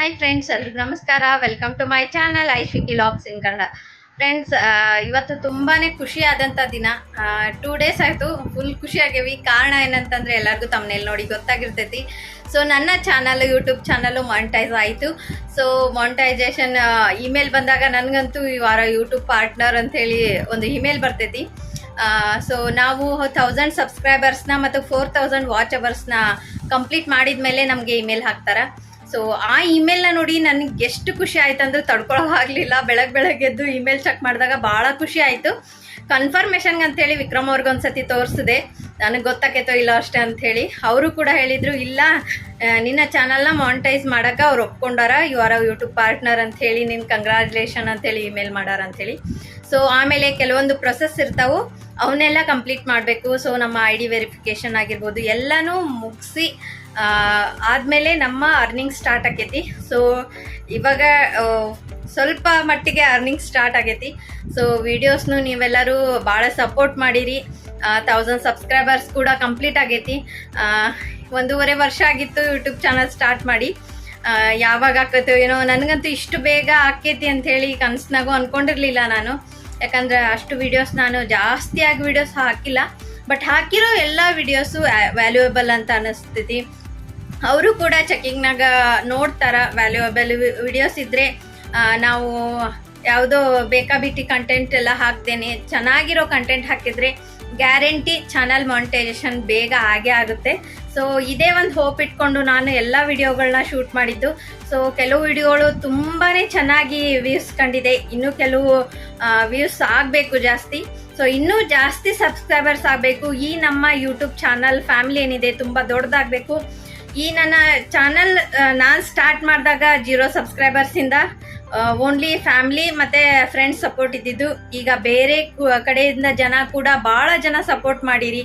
Hi friends ಎಲ್ರಿಗೂ ನಮಸ್ಕಾರ. Welcome to my channel Aishwiki vlogs in Kannada friends ಇವತ್ತು ತುಂಬಾನೇ ಖುಷಿ ಆದಂಥ ದಿನ ಟೂ ಡೇಸ್ ಆಯಿತು ಫುಲ್ ಖುಷಿ ಆಗೇವಿ ಕಾರಣ ಏನಂತಂದ್ರೆ ಎಲ್ಲರಿಗೂ ತಮ್ಮನೇಲಿ ನೋಡಿ ಗೊತ್ತಾಗಿರ್ತೈತಿ. ಸೊ ನನ್ನ ಚಾನಲ್ ಯೂಟ್ಯೂಬ್ ಚಾನಲು ಮಾನಿಟೈಸ್ ಆಯಿತು. ಸೊ ಮಾನಿಟೈಸೇಷನ್ ಇಮೇಲ್ ಬಂದಾಗ ನನಗಂತೂ ಈ ವಾರ ಯೂಟ್ಯೂಬ್ ಪಾರ್ಟ್ನರ್ ಅಂತೇಳಿ ಒಂದು ಇಮೇಲ್ ಬರ್ತೈತಿ. ಸೊ ನಾವು ಥೌಸಂಡ್ ಸಬ್ಸ್ಕ್ರೈಬರ್ಸ್ನ ಮತ್ತು ಫೋರ್ ತೌಸಂಡ್ ವಾಚ್ ಅವರ್ಸ್ನ ಕಂಪ್ಲೀಟ್ ಮಾಡಿದ ಮೇಲೆ ನಮಗೆ ಇಮೇಲ್ ಹಾಕ್ತಾರೆ. ಸೊ ಆ ಇಮೇಲ್ನ ನೋಡಿ ನನಗೆ ಎಷ್ಟು ಖುಷಿ ಆಯ್ತು ಅಂದ್ರೆ ತಡ್ಕೊಳ್ಳೋ ಆಗಲಿಲ್ಲ. ಬೆಳಗ್ಗೆ ಬೆಳಗ್ಗೆದ್ದು ಇಮೇಲ್ ಚೆಕ್ ಮಾಡಿದಾಗ ಭಾಳ ಖುಷಿ ಆಯಿತು. ಕನ್ಫರ್ಮೇಷನ್ಗೆ ಅಂತೇಳಿ ವಿಕ್ರಮ್ ಅವ್ರಿಗೊಂದ್ಸತಿ ತೋರಿಸಿದೆ. ನನಗೆ ಗೊತ್ತಾಕೈತೋ ಇಲ್ಲ ಅಷ್ಟೇ ಅಂಥೇಳಿ ಅವರು ಕೂಡ ಹೇಳಿದರು, ಇಲ್ಲ ನಿನ್ನ ಚಾನಲ್ನ ಮಾನಿಟೈಸ್ ಮಾಡೋಕೆ ಅವ್ರು ಒಪ್ಕೊಂಡಾರ. ಯು ಆರ್ ಯೂಟ್ಯೂಬ್ ಪಾರ್ಟ್ನರ್ ಅಂತ ಹೇಳಿ ನಿನ್ನ ಕಂಗ್ರ್ಯಾಚುಲೇಷನ್ ಅಂಥೇಳಿ ಇಮೇಲ್ ಮಾಡಾರ ಅಂಥೇಳಿ ಸೊ ಆಮೇಲೆ ಕೆಲವೊಂದು ಪ್ರೊಸೆಸ್ ಇರ್ತಾವು. ಅವನ್ನೆಲ್ಲ ಕಂಪ್ಲೀಟ್ ಮಾಡಬೇಕು. ಸೊ ನಮ್ಮ ಐ ಡಿ ವೆರಿಫಿಕೇಷನ್ ಆಗಿರ್ಬೋದು, ಎಲ್ಲನೂ ಮುಗಿಸಿ ಆದಮೇಲೆ ನಮ್ಮ ಅರ್ನಿಂಗ್ ಸ್ಟಾರ್ಟ್ ಆಕೈತಿ ಸೊ ಇವಾಗ ಸ್ವಲ್ಪ ಮಟ್ಟಿಗೆ ಅರ್ನಿಂಗ್ ಸ್ಟಾರ್ಟ್ ಆಗೈತಿ. ಸೊ ವಿಡಿಯೋಸ್ನು ನೀವೆಲ್ಲರೂ ಭಾಳ ಸಪೋರ್ಟ್ ಮಾಡಿರಿ. ತೌಸಂಡ್ ಸಬ್ಸ್ಕ್ರೈಬರ್ಸ್ ಕೂಡ ಕಂಪ್ಲೀಟ್ ಆಗೈತಿ. ಒಂದೂವರೆ ವರ್ಷ ಆಗಿತ್ತು ಯೂಟ್ಯೂಬ್ ಚಾನಲ್ ಸ್ಟಾರ್ಟ್ ಮಾಡಿ. ಯಾವಾಗ ಆಕತ್ತೋ ಏನೋ, ನನಗಂತೂ ಇಷ್ಟು ಬೇಗ ಆಕೈತಿ ಅಂತ ಹೇಳಿ ಕನಸ್ನಾಗೂ ಅಂದ್ಕೊಂಡಿರಲಿಲ್ಲ ನಾನು. ಯಾಕಂದ್ರೆ ಅಷ್ಟು ವಿಡಿಯೋಸ್ ನಾನು ಜಾಸ್ತಿಯಾಗಿ ವಿಡಿಯೋಸ್ ಹಾಕಿಲ್ಲ. ಬಟ್ ಹಾಕಿರೋ ಎಲ್ಲ ವಿಡಿಯೋಸು ವ್ಯಾಲ್ಯೂಯಬಲ್ ಅಂತ ಅನಿಸ್ತೈತಿ. ಅವರು ಕೂಡ ಚೆಕಿಂಗ್ನಾಗ ನೋಡ್ತಾರ ವ್ಯಾಲ್ಯೂಯಬಲ್ ವಿಡಿಯೋಸ್ ಇದ್ರೆ ಆ, ನಾವು ಯಾವುದೋ ಬೇಕಾಬಿಟ್ಟಿ ಕಂಟೆಂಟ್ ಎಲ್ಲ ಹಾಕ್ತೇನೆ ಚೆನ್ನಾಗಿರೋ ಕಂಟೆಂಟ್ ಹಾಕಿದ್ರೆ ಗ್ಯಾರಂಟಿ ಚಾನಲ್ ಮಾನಿಟೈಸೇಷನ್ ಬೇಗ ಆಗೇ ಆಗುತ್ತೆ. ಸೊ ಇದೇ ಒಂದು ಹೋಪ್ ಇಟ್ಕೊಂಡು ನಾನು ಎಲ್ಲ ವಿಡಿಯೋಗಳನ್ನ ಶೂಟ್ ಮಾಡಿದ್ದು. ಸೊ ಕೆಲವು ವಿಡಿಯೋಗಳು ತುಂಬಾ ಚೆನ್ನಾಗಿ ವ್ಯೂಸ್ ಕಂಡಿದೆ. ಇನ್ನು ಕೆಲವು ವ್ಯೂಸ್ ಆಗಬೇಕು ಜಾಸ್ತಿ. ಸೊ ಇನ್ನೂ ಜಾಸ್ತಿ ಸಬ್ಸ್ಕ್ರೈಬರ್ಸ್ ಆಗಬೇಕು. ಈ ನಮ್ಮ ಯೂಟ್ಯೂಬ್ ಚಾನಲ್ ಫ್ಯಾಮಿಲಿ ಏನಿದೆ ತುಂಬ ದೊಡ್ಡದಾಗಬೇಕು. ಈ ನನ್ನ ಚಾನಲ್ ನಾನು ಸ್ಟಾರ್ಟ್ ಮಾಡಿದಾಗ ಜೀರೋ ಸಬ್ಸ್ಕ್ರೈಬರ್ಸಿಂದ ಓನ್ಲಿ ಫ್ಯಾಮಿಲಿ ಮತ್ತು ಫ್ರೆಂಡ್ಸ್ ಸಪೋರ್ಟ್ ಇದ್ದಿದ್ದು. ಈಗ ಬೇರೆ ಕಡೆಯಿಂದ ಜನ ಕೂಡ ಭಾಳ ಜನ ಸಪೋರ್ಟ್ ಮಾಡಿರಿ.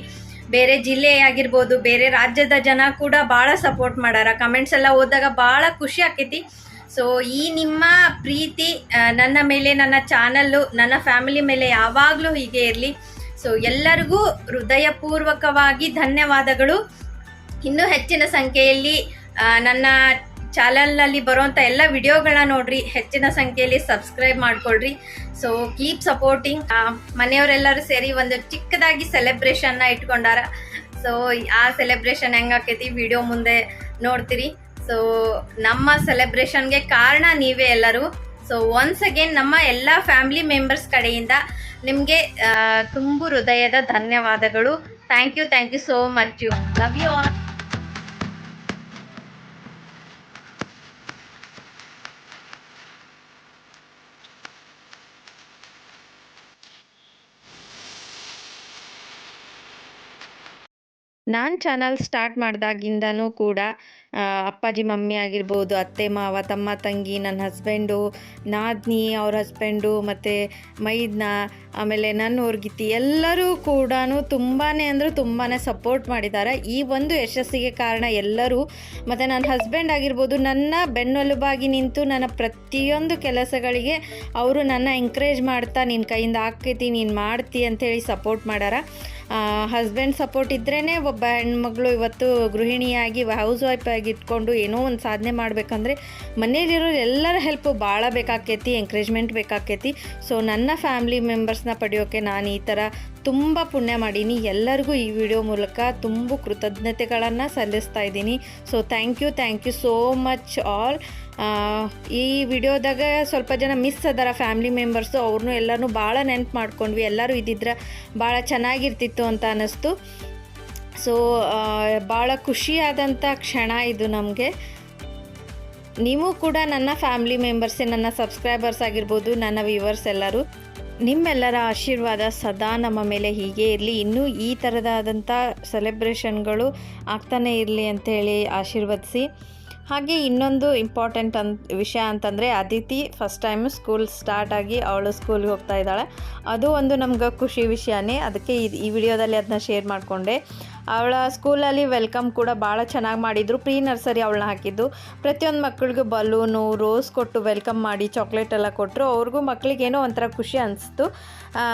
ಬೇರೆ ಜಿಲ್ಲೆ ಆಗಿರ್ಬೋದು, ಬೇರೆ ರಾಜ್ಯದ ಜನ ಕೂಡ ಭಾಳ ಸಪೋರ್ಟ್ ಮಾಡಾರ. ಕಮೆಂಟ್ಸ್ ಎಲ್ಲ ಓದಿದಾಗ ಭಾಳ ಖುಷಿ ಆಕೈತಿ. ಸೊ ಈ ನಿಮ್ಮ ಪ್ರೀತಿ ನನ್ನ ಮೇಲೆ, ನನ್ನ ಚಾನಲ್ಲು ನನ್ನ ಫ್ಯಾಮಿಲಿ ಮೇಲೆ ಯಾವಾಗಲೂ ಹೀಗೆ ಇರಲಿ. ಸೊ ಎಲ್ಲರಿಗೂ ಹೃದಯಪೂರ್ವಕವಾಗಿ ಧನ್ಯವಾದಗಳು. ಇನ್ನೂ ಹೆಚ್ಚಿನ ಸಂಖ್ಯೆಯಲ್ಲಿ ನನ್ನ ಚಾನಲ್ನಲ್ಲಿ ಬರುವಂಥ ಎಲ್ಲ ವಿಡಿಯೋಗಳನ್ನ ನೋಡ್ರಿ. ಹೆಚ್ಚಿನ ಸಂಖ್ಯೆಯಲ್ಲಿ ಸಬ್ಸ್ಕ್ರೈಬ್ ಮಾಡ್ಕೊಳ್ರಿ. ಸೊ ಕೀಪ್ ಸಪೋರ್ಟಿಂಗ್ ಮನೆಯವರೆಲ್ಲರೂ ಸೇರಿ ಒಂದು ಚಿಕ್ಕದಾಗಿ ಸೆಲೆಬ್ರೇಷನ್ನ ಇಟ್ಕೊಂಡಾರ. ಸೊ ಆ ಸೆಲೆಬ್ರೇಷನ್ ಹೆಂಗಾಕೈತಿ ವಿಡಿಯೋ ಮುಂದೆ ನೋಡ್ತೀರಿ. ಸೊ ನಮ್ಮ ಸೆಲೆಬ್ರೇಷನ್ಗೆ ಕಾರಣ ನೀವೇ ಎಲ್ಲರೂ. ಸೊ ಒನ್ಸ್ ಅಗೇನ್ ನಮ್ಮ ಎಲ್ಲ ಫ್ಯಾಮಿಲಿ ಮೆಂಬರ್ಸ್ ಕಡೆಯಿಂದ ನಿಮಗೆ ತುಂಬು ಹೃದಯದ ಧನ್ಯವಾದಗಳು. Thank you thank you so much you love you all ನಾನು ಚಾನಲ್ ಸ್ಟಾರ್ಟ್ ಮಾಡಿದಾಗಿಂದನೂ ಕೂಡ ಅಪ್ಪಾಜಿ ಮಮ್ಮಿ ಆಗಿರ್ಬೋದು, ಅತ್ತೆ, ಮಾವ, ತಮ್ಮ, ತಂಗಿ, ನನ್ನ ಹಸ್ಬೆಂಡು, ನಾದ್ನಿ ಅವ್ರ ಹಸ್ಬೆಂಡು, ಮತ್ತು ಮೈದ್ನ, ಆಮೇಲೆ ನನ್ನ ಒರ್ಗಿತಿ ಎಲ್ಲರೂ ಕೂಡ ತುಂಬಾ ಅಂದರೆ ತುಂಬಾ ಸಪೋರ್ಟ್ ಮಾಡಿದ್ದಾರೆ ಈ ಒಂದು ಯಶಸ್ಸಿಗೆ ಕಾರಣ ಎಲ್ಲರೂ, ಮತ್ತು ನನ್ನ ಹಸ್ಬೆಂಡ್ ಆಗಿರ್ಬೋದು, ನನ್ನ ಬೆನ್ನೆಲುಬಾಗಿ ನಿಂತು ನನ್ನ ಪ್ರತಿಯೊಂದು ಕೆಲಸಗಳಿಗೆ ಅವರು ನನ್ನ ಎಂಕರೇಜ್ ಮಾಡ್ತಾ ನಿನ್ನ ಕೈಯಿಂದ ಹಾಕೈತಿ ನೀನು ಮಾಡ್ತಿ ಅಂಥೇಳಿ ಸಪೋರ್ಟ್ ಮಾಡ್ಯಾರ ಹಸ್ಬೆಂಡ್ ಸಪೋರ್ಟ್ ಇದ್ರೇ ಒಬ್ಬ ಹೆಣ್ಮಗಳು ಇವತ್ತು ಗೃಹಿಣಿಯಾಗಿ ಹೌಸ್ ವೈಫ್ ಆಗಿ ಇಟ್ಕೊಂಡು ಏನೋ ಒಂದು ಸಾಧನೆ ಮಾಡಬೇಕಂದ್ರೆ ಮನೆಯಲ್ಲಿರೋರು ಎಲ್ಲರ ಹೆಲ್ಪು ಭಾಳ ಬೇಕಾಕೈತಿ ಎಂಕರೇಜ್ಮೆಂಟ್ ಬೇಕಾಕೈತಿ. ಸೊ ನನ್ನ ಫ್ಯಾಮಿಲಿ ಮೆಂಬರ್ಸ್ನ ಪಡೆಯೋಕ್ಕೆ ನಾನು ಈ ಥರ ತುಂಬ ಪುಣ್ಯ ಮಾಡೀನಿ. ಎಲ್ಲರಿಗೂ ಈ ವಿಡಿಯೋ ಮೂಲಕ ತುಂಬ ಕೃತಜ್ಞತೆಗಳನ್ನು ಸಲ್ಲಿಸ್ತಾ ಇದ್ದೀನಿ. So thank you thank you so much all ಈ ವಿಡಿಯೋದಾಗ ಸ್ವಲ್ಪ ಜನ ಮಿಸ್ ಅದಾರ ಫ್ಯಾಮಿಲಿ ಮೆಂಬರ್ಸು ಅವ್ರನ್ನೂ ಎಲ್ಲರೂ ಭಾಳ ನೆನ್ಪು ಮಾಡ್ಕೊಂಡ್ವಿ. ಎಲ್ಲರೂ ಇದ್ದಿದ್ರೆ ಭಾಳ ಚೆನ್ನಾಗಿರ್ತಿತ್ತು ಅಂತ ಅನ್ನಿಸ್ತು. ಸೊ ಭಾಳ ಖುಷಿಯಾದಂಥ ಕ್ಷಣ ಇದು ನಮಗೆ. ನೀವು ಕೂಡ ನನ್ನ ಫ್ಯಾಮಿಲಿ ಮೆಂಬರ್ಸೇ ನನ್ನ ಸಬ್ಸ್ಕ್ರೈಬರ್ಸ್ ಆಗಿರ್ಬೋದು, ನನ್ನ ವ್ಯೂವರ್ಸ್ ಎಲ್ಲರೂ, ನಿಮ್ಮೆಲ್ಲರ ಆಶೀರ್ವಾದ ಸದಾ ನಮ್ಮ ಮೇಲೆ ಹೀಗೆ ಇರಲಿ. ಇನ್ನೂ ಈ ಥರದಾದಂಥ ಸೆಲೆಬ್ರೇಷನ್ಗಳು ಆಗ್ತಾನೆ ಇರಲಿ ಅಂತೇಳಿ ಆಶೀರ್ವದಿಸಿ. ಹಾಗೆ ಇನ್ನೊಂದು ಇಂಪಾರ್ಟೆಂಟ್ ಅಂತ ವಿಷಯ ಅಂತಂದರೆ Aditi first time school start ಆಗಿ ಅವಳು ಸ್ಕೂಲ್ಗೆ ಹೋಗ್ತಾ ಇದ್ದಾಳೆ. ಅದು ಒಂದು ನಮ್ಗೆ ಖುಷಿ ವಿಷಯನೇ. ಅದಕ್ಕೆ ಈ ವಿಡಿಯೋದಲ್ಲಿ ಅದನ್ನ ಶೇರ್ ಮಾಡಿಕೊಂಡೆ. ಅವಳ ಸ್ಕೂಲಲ್ಲಿ ವೆಲ್ಕಮ್ ಕೂಡ ಭಾಳ ಚೆನ್ನಾಗಿ ಮಾಡಿದರು. ಪ್ರೀ ನರ್ಸರಿ ಅವಳನ್ನ ಹಾಕಿದ್ದು. ಪ್ರತಿಯೊಂದು ಮಕ್ಕಳಿಗೂ ಬಲೂನು, ರೋಸ್ ಕೊಟ್ಟು ವೆಲ್ಕಮ್ ಮಾಡಿ, ಚಾಕ್ಲೇಟ್ ಎಲ್ಲ ಕೊಟ್ಟರು ಅವ್ರಿಗೂ ಮಕ್ಕಳಿಗೇನೋ ಒಂಥರ ಖುಷಿ ಅನಿಸ್ತು.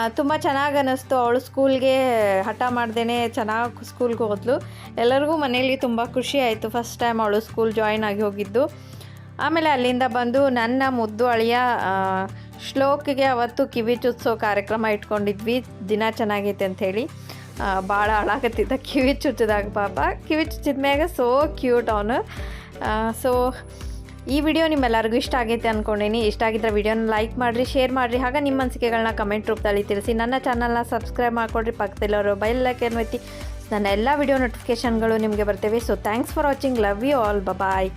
ತುಂಬ ಚೆನ್ನಾಗಿ ಅನ್ನಿಸ್ತು ಅವಳು ಸ್ಕೂಲ್ಗೆ ಹಠ ಮಾಡ್ದೇ ಚೆನ್ನಾಗಿ ಸ್ಕೂಲ್ಗೆ ಹೋದ್ಲು. ಎಲ್ಲರಿಗೂ ಮನೆಯಲ್ಲಿ ತುಂಬ ಖುಷಿ ಆಯಿತು. ಫಸ್ಟ್ ಟೈಮ್ ಅವಳು ಸ್ಕೂಲ್ ಜಾಯಿನ್ ಆಗಿ ಹೋಗಿದ್ದು. ಆಮೇಲೆ ಅಲ್ಲಿಂದ ಬಂದು ನನ್ನ ಮುದ್ದು ಅಳಿಯ ಶ್ಲೋಕ್ಗೆ ಅವತ್ತು ಕಿವಿ ಚುಚ್ಸೋ ಕಾರ್ಯಕ್ರಮ ಇಟ್ಕೊಂಡಿದ್ವಿ. ದಿನ ಚೆನ್ನಾಗೈತೆ ಅಂಥೇಳಿ ಭಾಳ ಹಾಳಾಗತ್ತಿದ್ದ ಕಿವಿ ಚುಚ್ಚಿದಾಗ ಪಾಪ. ಕಿವಿ ಚುಚ್ಚಿದ ಮ್ಯಾಗ ಸೋ ಕ್ಯೂಟ್ ಅವನು. ಸೊ ಈ ವಿಡಿಯೋ ನಿಮ್ಮೆಲ್ಲರಿಗೂ ಇಷ್ಟ ಆಗೈತೆ ಅಂದ್ಕೊಂಡೇನಿ ಇಷ್ಟ ಆಗಿದ್ರೆ ವಿಡಿಯೋನ ಲೈಕ್ ಮಾಡಿರಿ ಶೇರ್ ಮಾಡಿರಿ. ಹಾಗೆ ನಿಮ್ಮ ಅನಿಸಿಕೆಗಳನ್ನ ಕಮೆಂಟ್ ರೂಪದಲ್ಲಿ ತಿಳಿಸಿ. ನನ್ನ ಚಾನಲ್ನ ಸಬ್ಸ್ಕ್ರೈಬ್ ಮಾಡ್ಕೊಡ್ರಿ. ಪಕ್ಕದಲ್ಲಿರೋ ಬೈಲ್ ಲೈಕನ್ ಒತ್ತಿ. ನನ್ನ ಎಲ್ಲ ವಿಡಿಯೋ ನೋಟಿಫಿಕೇಷನ್ಗಳು ನಿಮಗೆ ಬರ್ತೇವೆ. So thanks for watching love you all bye